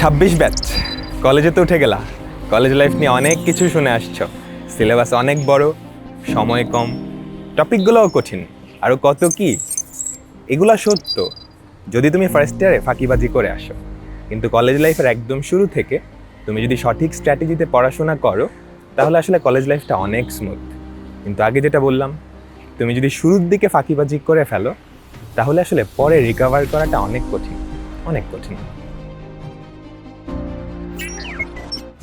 ছাব্বিশ ব্যাচ। কলেজে তো উঠে গেলা। কলেজ লাইফ নিয়ে অনেক কিছু শুনে আসছো। সিলেবাস অনেক বড়, সময় কম, টপিকগুলোও কঠিন। আরও কত কি? এগুলা সত্য। যদি তুমি ফার্স্ট ইয়ারে ফাঁকিবাজি করে আসো, কিন্তু কলেজ লাইফের একদম শুরু থেকে তুমি যদি সঠিক স্ট্র্যাটেজিতে পড়াশোনা করো, তাহলে আসলে কলেজ লাইফটা অনেক স্মুথ কিন্তু আগে যেটা বললাম, তুমি যদি শুরুর দিকে ফাঁকিবাজি করে ফেলো, তাহলে আসলে পরে রিকভার করাটা অনেক কঠিন অনেক কঠিন।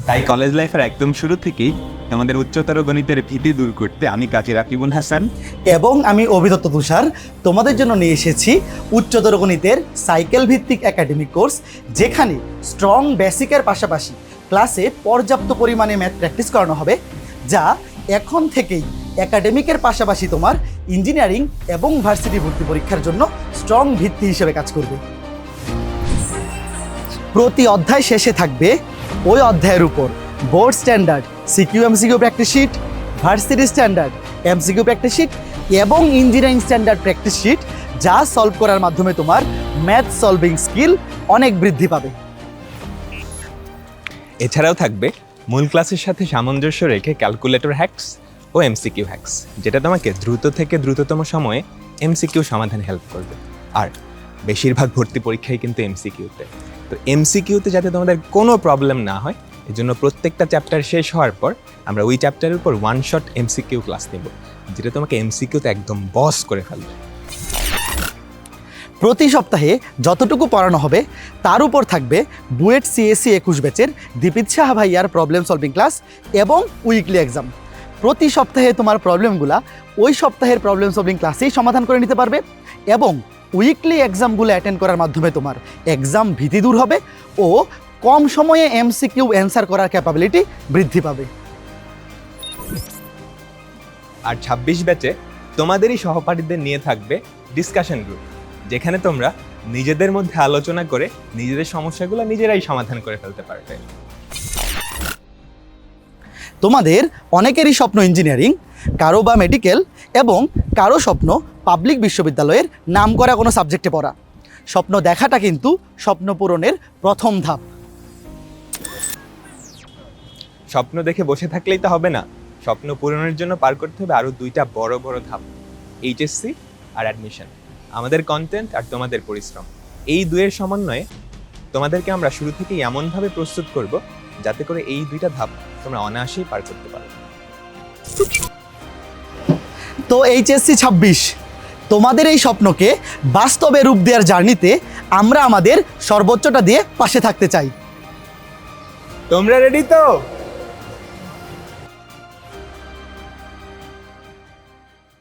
তাই কলেজ লাইফের একদম শুরু থেকেই আমাদের উচ্চতর গণিতের ভীতি দূর করতে আমি কাজী রাকিবুল হাসান। এবং আমি অভিদত্ত তুষার। তোমাদের জন্য নিয়ে এসেছি উচ্চতর গণিতের সাইকেল ভিত্তিক একাডেমিক কোর্স, যেখানে স্ট্রং বেসিকের পাশাপাশি ক্লাসে পর্যাপ্ত পরিমাণে ম্যাথ প্র্যাকটিস করানো হবে, যা এখন থেকেই একাডেমিকের পাশাপাশি তোমার ইঞ্জিনিয়ারিং এবং ভার্সিটি ভর্তি পরীক্ষার জন্য স্ট্রং ভিত্তি হিসেবে কাজ করবে। প্রতি অধ্যায় শেষে থাকবে ওই অধ্যায়ের উপর। Board standard, CQ, MCQ practice sheet, varsity standard, MCQ practice sheet এবং ইঞ্জিনিয়ারিং স্ট্যান্ডার্ড প্র্যাকটিস শিট যা সলভ করার মাধ্যমে তোমার ম্যাথ সলভিং স্কিল অনেক বৃদ্ধি পাবে। এছাড়াও থাকবে মূল ক্লাসের সাথে সামঞ্জস্য রেখে ক্যালকুলেটর হ্যাক্স ও এমসিকিউ হ্যাক্স, যেটা তোমাকে দ্রুত থেকে দ্রুততম সময়ে এমসিকিউ সমাধান হেল্প করবে। আর বেশিরভাগ ভর্তি পরীক্ষাই কিন্তু এমসিকিউতে। তো এমসিকিউতে যাতে তোমাদের কোনো প্রবলেম না হয় এই জন্য প্রত্যেকটা চ্যাপ্টার শেষ হওয়ার পর আমরা ওই চ্যাপ্টারের উপর ওয়ান শট এমসিকিউ ক্লাস নেব, যেটা তোমাকে এমসিকিউতে একদম বস করে ফেলবে। প্রতি সপ্তাহে যতটুকু পড়ানো হবে, তার উপর থাকবে বুয়েট সিএসসি একুশ ব্যাচের দীপিত শাহ ভাইয়ার প্রবলেম সলভিং ক্লাস এবং উইকলি এক্সাম প্রতি সপ্তাহে তোমার প্রবলেমগুলা ওই সপ্তাহের প্রবলেম সলভিং ক্লাসেই সমাধান করে নিতে পারবে এবং উইকলি এক্সামগুলো অ্যাটেন্ড করার মাধ্যমে তোমার এক্সাম ভীতি দূর হবে ও কম সময়ে এমসিকিউ অ্যান্সার করার ক্যাপাবিলিটি বৃদ্ধি পাবে। আর ছাব্বিশ ব্যাচে তোমাদেরই সহপাঠীদের নিয়ে থাকবে ডিসকাশন গ্রুপ যেখানে তোমরা নিজেদের মধ্যে আলোচনা করে নিজেদের সমস্যাগুলো নিজেরাই সমাধান করে ফেলতে পারবে। তোমাদের অনেকেরই স্বপ্ন ইঞ্জিনিয়ারিং কারও বা মেডিকেল এবং কারও স্বপ্ন পাবলিক বিশ্ববিদ্যালয়ের নাম করা কোনো সাবজেক্টে পড়া। স্বপ্ন দেখাটা কিন্তু স্বপ্ন পূরণের প্রথম ধাপ। স্বপ্ন দেখে বসে থাকলেই তো হবে না। স্বপ্ন পূরণের জন্য পার করতে হবে আরও দুইটা বড় বড় ধাপ এইচএসসি আর অ্যাডমিশন আমাদের কন্টেন্ট আর তোমাদের পরিশ্রম। এই দুয়ের সমন্বয়ে তোমাদেরকে আমরা শুরু থেকেই এমনভাবে প্রস্তুত করব যাতে করে এই দুইটা ধাপ তোমরা অনায়াসেই পার করতে পারো। তো এইচএসসি ছাব্বিশ তোমাদের এই স্বপ্নকে বাস্তবে রূপ দেওয়ার জার্নিতে আমরা আমাদের সর্বোচ্চটা দিয়ে পাশে থাকতে চাই। তোমরা রেডি তো?